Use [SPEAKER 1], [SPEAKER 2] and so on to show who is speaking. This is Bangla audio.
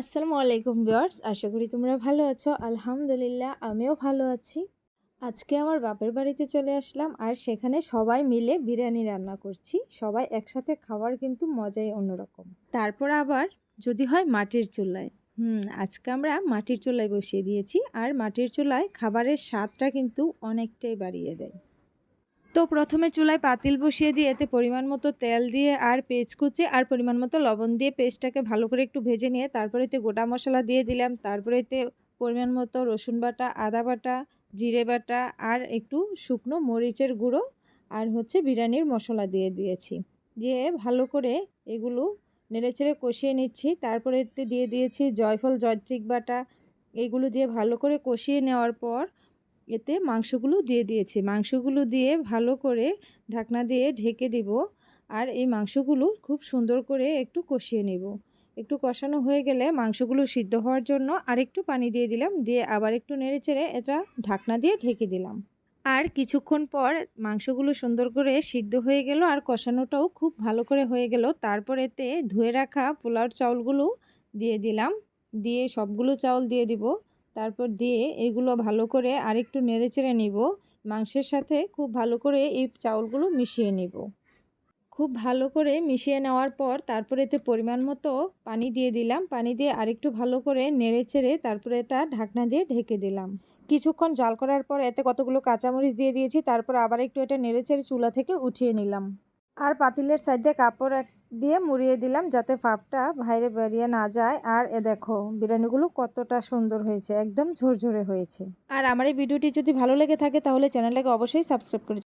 [SPEAKER 1] আসসালামু আলাইকুম ভিউয়ার্স, আশা করি তোমরা ভালো আছো। আলহামদুলিল্লাহ, আমিও ভালো আছি। আজকে আমার বাপের বাড়িতে চলে আসলাম আর সেখানে সবাই মিলে বিরিয়ানি রান্না করছি। সবাই একসাথে খাওয়ার কিন্তু মজাই অন্যরকম। তারপর আবার যদি হয় মাটির চুলায়। হুম, আজকে আমরা মাটির চুলায় বসিয়ে দিয়েছি। আর মাটির চুলায় খাবারের স্বাদটা কিন্তু অনেকটাই বাড়িয়ে দেয়। তো প্রথমে চুলায় পাতিল বসিয়ে দিয়ে এতে পরিমাণ মতো তেল দিয়ে আর পেঁয়াজ কুচি আর পরিমাণ মতো লবণ দিয়ে পেস্টটাকে ভালো করে একটু ভেজে নিয়ে তারপরে এতে গোটা মশলা দিয়ে দিলাম। তারপরে এতে পরিমাণ মতো রসুন বাটা, আদা বাটা, জিরে বাটা আর একটু শুকনো মরিচের গুঁড়ো আর হচ্ছে বিরিয়ানির মশলা দিয়ে দিয়েছি। দিয়ে ভালো করে এগুলো নেড়েচেড়ে কষিয়ে নিচ্ছি। তারপরে এতে দিয়ে দিয়েছি জয়ফল, জয়ত্রিক বাটা। এগুলো দিয়ে ভালো করে কষিয়ে নেওয়ার পর এতে মাংসগুলো দিয়ে দিয়েছি। মাংসগুলো দিয়ে ভালো করে ঢাকনা দিয়ে ঢেকে দিব আর এই মাংসগুলো খুব সুন্দর করে একটু কষিয়ে নেব। একটু কষানো হয়ে গেলে মাংসগুলো সিদ্ধ হওয়ার জন্য আরেকটু পানি দিয়ে দিলাম। দিয়ে আবার একটু নেড়ে চেড়ে এটা ঢাকনা দিয়ে ঢেকে দিলাম। আর কিছুক্ষণ পর মাংসগুলো সুন্দর করে সিদ্ধ হয়ে গেল আর কষানোটাও খুব ভালো করে হয়ে গেল। তারপর এতে ধুয়ে রাখা পোলাওর চাউলগুলো দিয়ে দিলাম। দিয়ে সবগুলো চাউল দিয়ে দিব। তারপর দিয়ে এগুলো ভালো করে আরেকটু নেড়ে চেড়ে নিব। মাংসের সাথে খুব ভালো করে এই চাউলগুলো মিশিয়ে নিব। খুব ভালো করে মিশিয়ে নেওয়ার পর তারপরে এতে পরিমাণ মতো পানি দিয়ে দিলাম। পানি দিয়ে আরেকটু ভালো করে নেড়ে চেড়ে তারপরে এটা ঢাকনা দিয়ে ঢেকে দিলাম। কিছুক্ষণ জাল করার পর এতে কতগুলো কাঁচামরিচ দিয়ে দিয়েছি। তারপর আবার একটু এটা নেড়ে চেড়ে চুলা থেকে উঠিয়ে নিলাম। আর পাতিলের সাইডে কাপড় দিয়ে মুড়িয়ে দিলাম যাতে ভাপটা বাইরে বেরিয়ে না যায়। আর এ দেখো, বিরিয়ানিগুলো কতটা সুন্দর হয়েছে, একদম ঝুরঝুরে হয়েছে। আর আমার এই ভিডিওটি যদি ভালো লেগে থাকে তাহলে চ্যানেলটাকে অবশ্যই সাবস্ক্রাইব করে